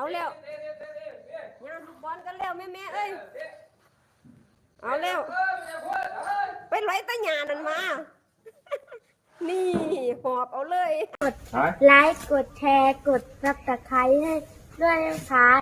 เอาแล้วงานลูกบอลกันแล้วแม่แม่ๆเอ้ย เอาแล้ว ไปร้อยตะหยานั่นมา นี่หอบเอาเลยไลค์ กดแชร์ กดซับสไครต์ให้ด้วยนะคะ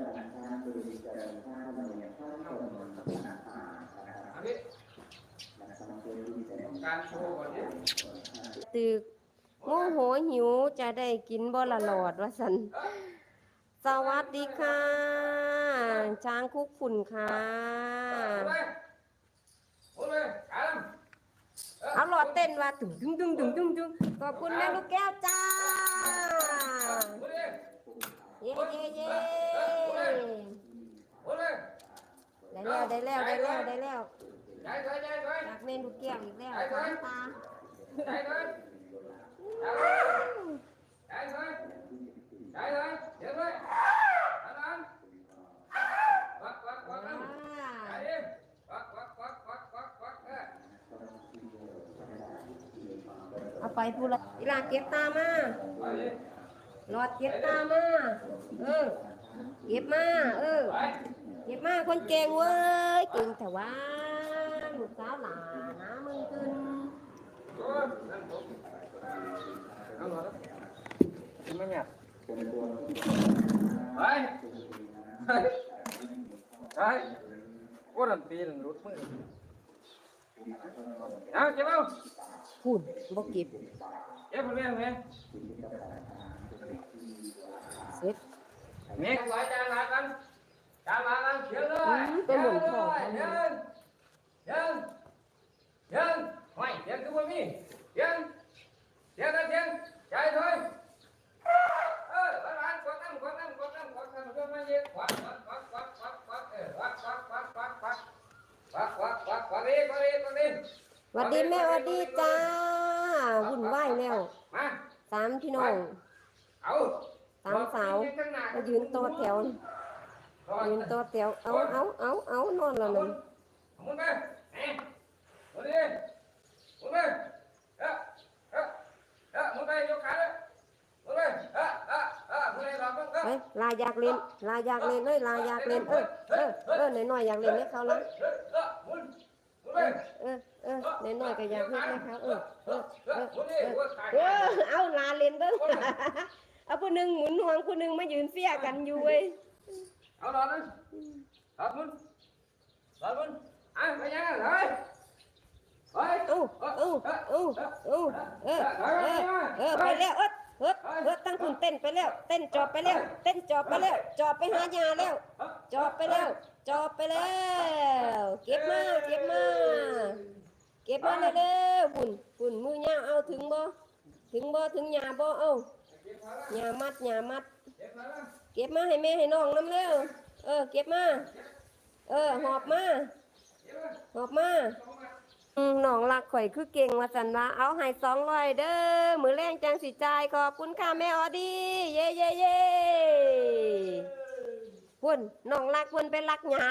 ตื่นเนี่ยตึกโมโหหิวจะได้กินบ่ละหลอดว่าสัน สวัสดีค่ะ ช้างคุกฝุ่นค่ะเลยการเอาหลอดเต้นว่าตึงตึงตึงตึงตึงตึงขอบคุณแม่ลูกแก้วจ้า โอ้เลย เย้เย้เย้ โอ้เลย ได้ แล้วได้แล้วได้แล้วได้แล้วใจเลยใจเลยจากแม่ลูกแก้วอีกแล้วสามตาใจเลยใจเลยใจเลยเดี๋ยวเลยอันนั้นวักวักวักอ่าใจเย็นวักวักวักวักวักวักเออเอาไปพูละอีหลาเก็บตามาไปดิหลอดเก็บตามาเออเก็บมา เออไป เก็บมาคนเก่งเว้ยเก่งแต่ว่าลูกสาวหลานะมึงขึ้นโอ้นั่นผมเอาหน่อยกินไหมเนี่ยไปไปไปโอ้ดันปีนรุดมือเอาเจ็บเอาพูดบ่เก็บเจ็บผมเนี่ยผมเนี่ยเสร็จเมฆไหลจานหลากัน จานหลากันเขียนเลยอืมเป็นหมุนของเขียนเลยเขียนเขียนไม่เขียนคือว่ามีเขียนเขียนนะเขียนใจ thôi เออหลานกดน้ำกดน้ำกดน้ำกดน้ำกดมาเยอะควักควักควักควักควักควักเออควักควักควักควักควักควักควักควักควักดีควักดีควักดีหวัดดีแม่หวัดดีจ้าหุ่นไหวายแล้วมาสามพี่น้องเอาสามสาวมายืนโต๊ะแถว ยืนโต๊ะแถวเอาเอาเอาเอานอนแล้วนั่นหมุนไปเอ๊ะหมุนดิมุนไปเอ๊ะเอ๊ะเอ๊ะมุนไปยกขาเลยมุนไปเอ๊ะเอ๊ะเอ๊ะมุนไปรอบนึงเอ๊ะเอ้ยลาอยากเล่นลาอยากเล่นเอ้ยลาอยากเล่นเออเออเออหน่อยๆอยากเล่นให้เขาละเอ๊ะเอ๊ะหมุนหมุนไปเออเออหน่อยก็อยากเล่นให้เขาเออเออเออหมุนดิเอาเออเอาลาเล่นเบิ้งเอาผู้หนึ่งหมุนหวงผู้หนึ่งมายืนเฟี้ยกันอยู่เว้ย เอาหลอดนึงหลอดหมุนหลอดหมุนอะไปยังไงเฮ้ยเฮ้ยเอ้าเอ้าเอ้าเอ้เออเออเออไปแล้วเอดเอดเอดตั้งคุณเต้นไปแล้ว เต้นจอบไปแล้ว เต้นจอบไปแล้ว จอบไปหายาแล้ว จอบไปแล้ว จอบไปแล้ว เก็บมาเก็บมาเก็บมาเร็วๆบุญบุญมือยาวเอาถึงบ่ถึงบ่ถึงยาบ่เอายามัดยามัด เก็บมาให้แม่ให้น้องน้ำเร็วเออ เก็บมา เออ หอบมาหอบมาน้องรักข่อยคือเก่งว่าสันว่าเอาให้สองร้อยเด้อมือแรงจังสิจายขอบคุณค่ะแม่ออดี เย่เย่เย่พุ่นน้องรักพุ่นไปรักหยา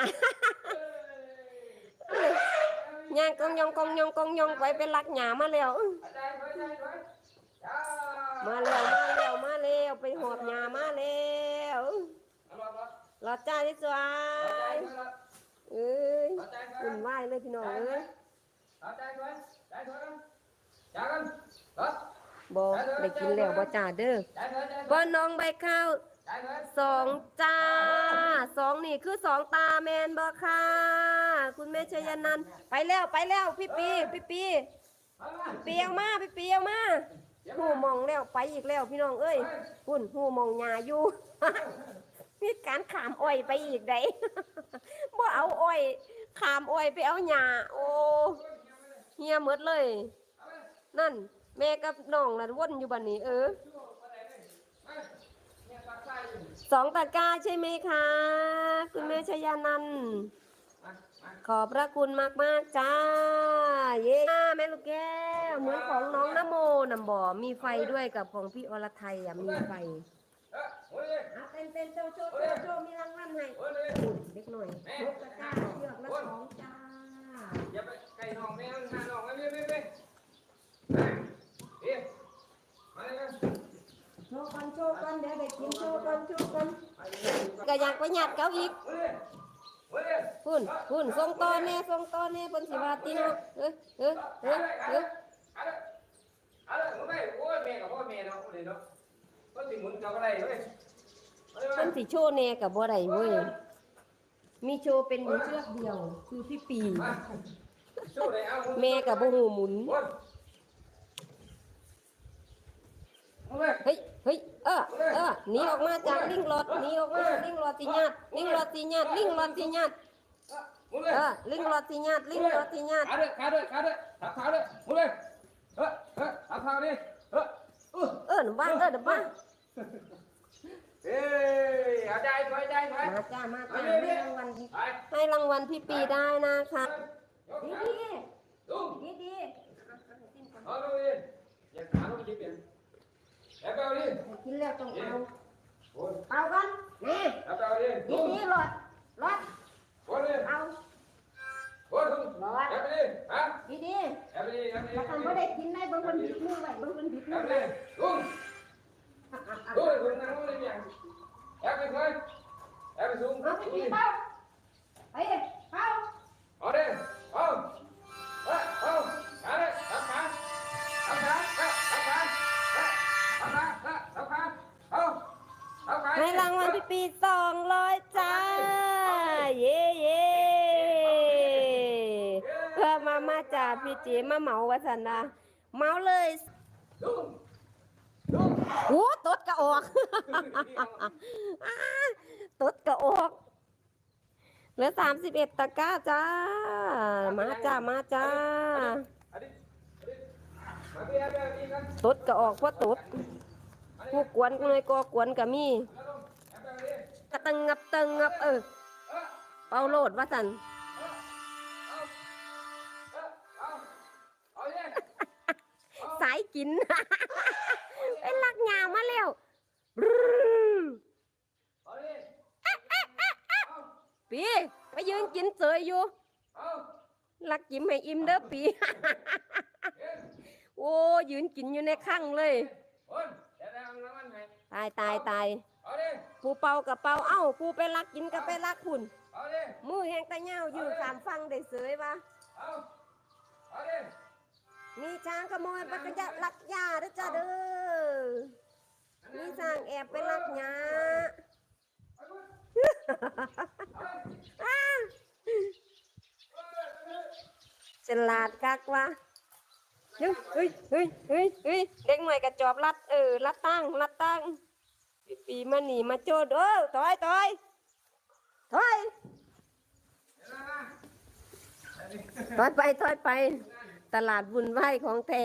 ย่ากองยองกองยองกองยองไปไปลักหญ้ามาแล้ว มาแล้วมาแล้วมาแล้วไปหอบยามาแล้วหลอดจ้าที่สวยเอ้ยหุ่นไหวเลยพี่น้องเอ้ยบอกไปกินแล้วบ่จ่าเด้อบ่น้องใบข้าวสองจ้าสองนี่คือสองตาแมนบอค่ะ คุณแม่ชยนันไปแล้วไปแล้วพี่ปีพี่ปีเปียวมาพี่เปียวมา หูมองแล้วไปอีกแล้วพี่น้องเอ้ยหุ่นหูมองหญ้าอยู่ มีการขามอ้อยไปอีกได้บ่เอาอ้อยขามอ้อยไปเอาหญ้าโอ้เฮียหมดเลย นั่น แม่กับน้องนั่นวนอยู่บัดนี้ เออเนี่ยตักไส้อยู่สองตะกร้าใช่ไหมคะ คุณแม่ชยานันท์มามาขอบพระคุณมากมากๆจ้า เย้แม่ลูกแก้ว เหมือนของน้องนโมนำบ่อมีไฟด้วยกับของพี่อรไทยอะมีไฟเอ้ยโอ้ยอะเต้นเต้นโชว์โชว์โชว์โชว์มีรางวัลให้โอ้ยเลยอุ่นเล็กหน่อยยกตะกร้าเชือกละสองจ้าอย่าไปไก่น้องแม่งหน้าน้องไม่ไม่ไม่มาเอ๊ะมาเลยโชว์กันโชว์กันเดี๋ยวเด็กกินโชว์กันโชว์กันมาเลยก็อยากไปหยัดเขาอีกโอ้ยโอ้ยพุ่นพุ่นส่งต่อแน่ส่งต่อแน่เพิ่นสิว่าติเนาะเอ้ยเอ้ยเอ้ยเอ้ย อะไรอะไรมึงไม่โอ้ยแม่กับพ่อแม่เนาะเลยเนาะก็สิหมุนกับอะไรเว้ยเพิ่นสิโชว์แน่ก็บ่ได้เว้ยมีโชว์เป็นหมุนเชือกเดียว คือพี่ปีมาสู้เลยเอาแม่กับบ่หูหมุนโอ้ยเอาเลยเฮ้ยเฮ้ยเออเออหนีออกมาจากลิงหลอดหนีออกมาลิงหลอดสิญาติลิงหลอดสิญาติลิงหลอดสิญาติหมุนเลยเออลิงหลอดสิญาติลิงหลอดสิญาติขาด้วยขาด้วยขาด้วยขาขาด้วยหมุนเลยเฮ้ยเฮ้ยขาขาดิเฮ้ยอื้อ เออหนูบ้าเออหนูบ้าเฮ้ยเอาใจถอยใจถอยมาจ้ามาจ้าให้รางวัลพี่ไปให้รางวัลพี่ปีได้นะคะยกดีขาดีลุงดีดีเอาลงดิอย่าขาลงจิบเปลี่ยนแล้วไปเอาดิกินแล้วต้องเอาโอ้ยเอากันนี่แล้วไปเอาดิดีลุงดีหลอดหลอดโอ้ยดิเอา โอ้ยลุงหลอดแล้วไปดิฮะดีดีแล้วไปดิแล้วไปดิถ้าทำไม่ได้กินได้บางคนบิดมือไว้บางคนบิดมืแล้วอไปไว้ดิลุงลุงลุงนั่งลงเลยเนี่ยแล้วไปเลยแล้วไปสูงเอาพี่ปีเข้า มาจ่าพี่จีมาเหมาวัสันนะเหมาเลยลุงลุงโอ้ตดกระออกอ้าตดกระออกเหลือสามสิบเอ็ดตะกร้าจ้า มาจ้า มาจ้าอันนี้อันนี้มาเบียร์เบียร์นี่กันตดกระออกเพราะตดผู้กวนก็เลยก็กวนกับมีแล้วลุงแล้วไปเอาดิกระตังงับตังงับเออเออเป่าโลดว่าสันายกิน เป็นลักยางมาแล้วเอาดิปีไปยืนกินเสยอยู่เอาลักยิ้มให้อิ่มเด้อปีเอ็นโอ้ยืนกินอยู่ในข้างเลยคนเดี๋ยวเอาน้ำมันให้ตายตายตายเอาดิผู้เป่ากับเป่าเอ้าผู้ไปลักกินกับไปลักหุ่นเอาดิมือแห้งตะเหย้าอยู่สามฟังได้เสยปะเอาเอาดิ มีช้างขโมยปกจะลักยาเด้อจ้าเด้อ มีช้างแอบไปลักหญ้าอ้าฉลาดคักวะเฮ้ยเฮ้ยเฮ้ยเฮ้ยเฮ้ยเด็กหน่อยกระจอบรัดเออรัดตั้งรัดตั้งปีปีมาหนีมาโจดเออถอยถอยถอยถอยไปถอยไป ตลาดบุญไหวของแท้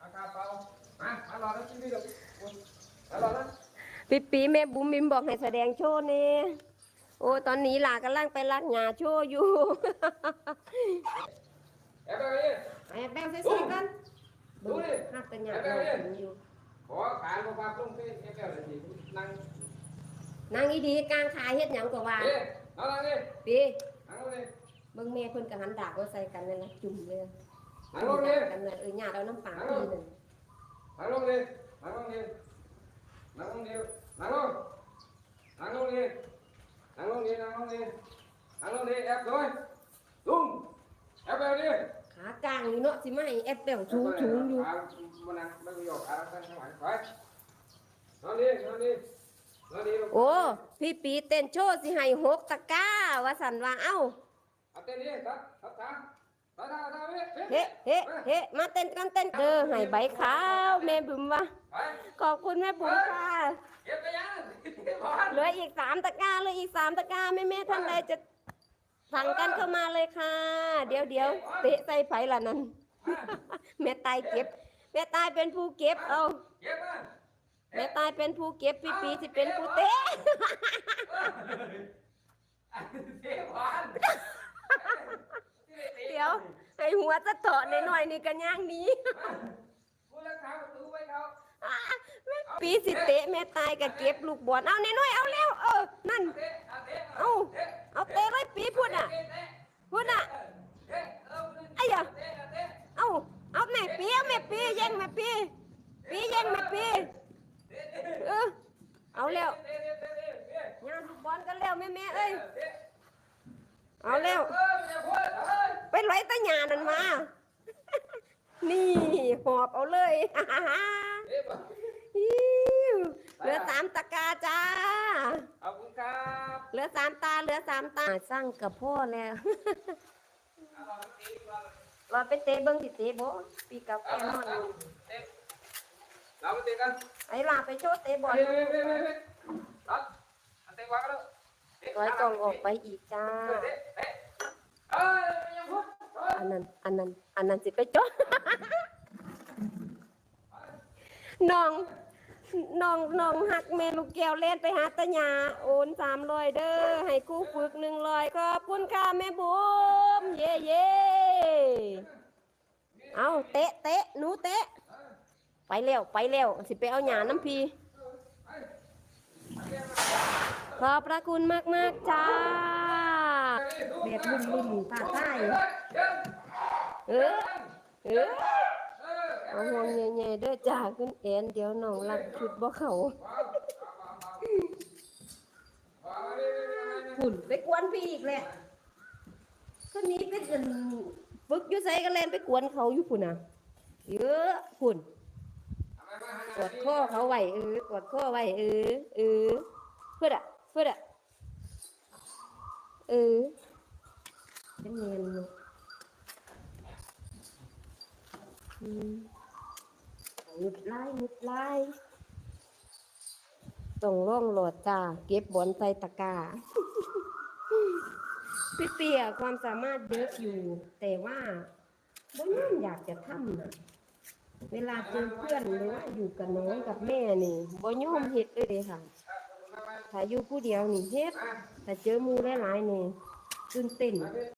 อากรเป๋ามาเอารอแล้วกินดิลูกเอารอแล้วปีปีแม่บุ๋มบิมบอกให้แสดงโชว์นี่โอ้ตอนนี้หลากำลังไปรักหญ้าโชว์อยู่เดี๋ยวไปเอาดิแอบแบงซื้อๆกันดูดิหักแต่หญ้าอยู่ขอขายมาฝาลุงพี่เอ็กเอลเลยสินั่งนางอีดีกลางขายเฮ็ดหยังกว่าเอ๊ะเอาละดิปีนั่งลงดิ เบิ่งแม่เพิ่นก็หันดากมาใส่กันนั่นล่ะจุ่มเลยนั่งลงดิกันเลยเออญาติเอาน้ำปลาปีนึงนั่งลงดินั่งลงดินั่งลงดินั่งลงนั่งลงดินั่งลงดินั่งลงดินั่งลงดิแอบด้วยลุงแอบไปดิขากลางอยู่เนาะสิมาให้แอปเปิลสูงสูงอยู่มันนั่งไม่ยกขาตั้งข้างหลังไปนอนดินอนดินอนดิโอ้ พี่ปีเต้นโชว์สิให้หกตะกร้าว่าสันว่าเอ้า เอาเต้นดิครับครับครับครับครับครับเฮ้เฮ้เฮ้มาเต้นกันเต้นเด้อให้ใบขาวแม่บุ๋มว่าไปขอบคุณแม่บุ๋มค่ะเก็บไปยังเหลืออีกสามตะกร้าเหลืออีกสามตะกร้าแม่แม่ๆท่านใดจะสั่งกันเข้ามาเลยค่ะ เดี๋ยวเดี๋ยวเตะใส่ไผ่ละนั่นแม่ตายเก็บ แม่ตายเป็นผู้เก็บเอาเก็บมาแม่ตายเป็นผู้เก็บพี่ปีสิเป็นผู้เตะ เสียหวาน เดี๋ยวให้หัวจะเถาะหน่อยๆนี่กันย่างหนี้ผู้รักษาประตูไว้เขาปีสิเตะแม่ตายกับเก็บลูกบอลเอาหน่อยๆเอาแล้ว เออ นั่นเตะเอาเตะเอาเอาเตะเลยปีพูดอะเตะเตะพูดอะเตะเอาไอ้ยะเตะเตะเอาเอาแม่ปีเอาแม่ปีแย่งแม่ปีปีแย่งแม่ปีเออเอาแล้วเตะเตะเตะเตะเตะงานลูกบอลกันแล้วแม่แม่ๆเอ้ยเตะเอาแล้ว เออไม่ได้พูดเอ้ยไปไล่ตะหยานั่นมา นี่หอบเอาเลยเตะบ่อิ๊วเหลือสามตะกร้าจ้า ขอบคุณครับเหลือสามตา เหลือสามตาสร้างกับพ่อแล้วเอาลองตีดูว่าว่าไปเตะเบิ้งสิเตะบ่ปีกับแกนอนอยู่เตะเราไปเตะกัน ไอ้ลาไปโชว์เตะบอลเฮ้ยเฮ้ยเฮ้ยเฮ้ยเฮ้ยเอาเอาเตะวางกันแล้วเตะร้อยกล่องออกไปอีกจ้าเตะเตะเอันนั้นอันนั้นอันนั้นสิไปโจน้องน้องน้องหักเมลูกแก้วเล่นไปหาตาหยาโอนสามร้อยเด้อให้กู้ฝึกหนึ่งร้อยขอบคุณค่ะแม่บุมเย่เย่เอาเตะเตะหนูเตะ ไปเร็วไปเร็วสิไปเอาหยาน้ำพีขอบพระคุณมากมากๆจ้า แบบลุ่มลุ่มๆตาใต้เออเออเอาห่วงใหญ่ๆด้อจ้าคุณแอนเดี๋ยวน้องรักชุดบ่เขาหุ่นไปกวนพี่อีกแหละคนนี้เป็นอันฝึกยู่ไสกันแลนไปกวนเขาอยู่พุ่นน่ะเยอะพุ่นกดข้อเขาไว้เออกดข้อไว้เออเออเพื่ออะเพื่ออะ เออเป็นเงินเนาะอืมหมุดไล่หมุดไล่ต้องร่องโหลดจ้า เก็บบอลใส่ตะกร้าพี่เปียความสามารถเยอะอยู่ แต่ว่าบ่ยังอยากจะทำนะเวลาเจอเพื่อนหรือว่าอยู่กับน้องกับแม่นี่บ่ยอมเฮ็ดเลยเด้ค่ะ ถ้าอยู่ผู้เดียวนี่เฮ็ดแต่เจอหมู่หลายๆนี่ตื่นเต้น